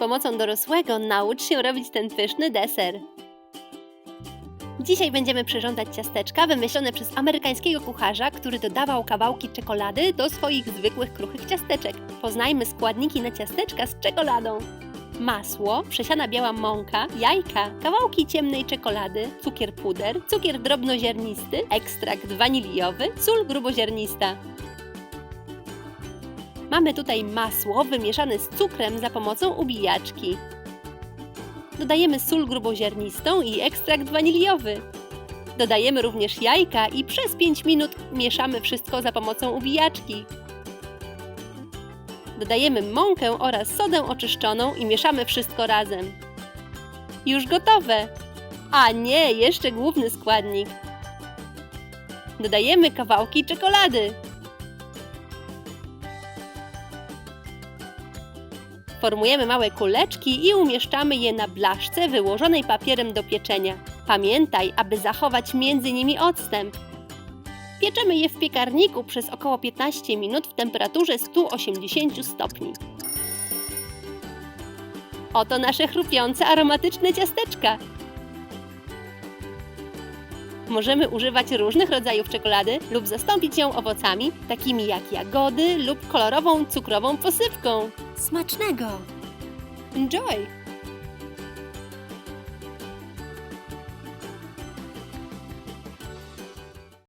pomocą dorosłego naucz się robić ten pyszny deser. Dzisiaj będziemy przyrządzać ciasteczka wymyślone przez amerykańskiego kucharza, który dodawał kawałki czekolady do swoich zwykłych kruchych ciasteczek. Poznajmy składniki na ciasteczka z czekoladą. Masło, przesiana biała mąka, jajka, kawałki ciemnej czekolady, cukier puder, cukier drobnoziarnisty, ekstrakt waniliowy, sól gruboziarnista. Mamy tutaj masło wymieszane z cukrem za pomocą ubijaczki. Dodajemy sól gruboziarnistą i ekstrakt waniliowy. Dodajemy również jajka i przez 5 minut mieszamy wszystko za pomocą ubijaczki. Dodajemy mąkę oraz sodę oczyszczoną i mieszamy wszystko razem. Już gotowe! A nie, jeszcze główny składnik. Dodajemy kawałki czekolady. Formujemy małe kuleczki i umieszczamy je na blaszce wyłożonej papierem do pieczenia. Pamiętaj, aby zachować między nimi odstęp. Pieczemy je w piekarniku przez około 15 minut w temperaturze 180 stopni. Oto nasze chrupiące, aromatyczne ciasteczka. Możemy używać różnych rodzajów czekolady lub zastąpić ją owocami, takimi jak jagody lub kolorową cukrową posypką. Smacznego! Enjoy!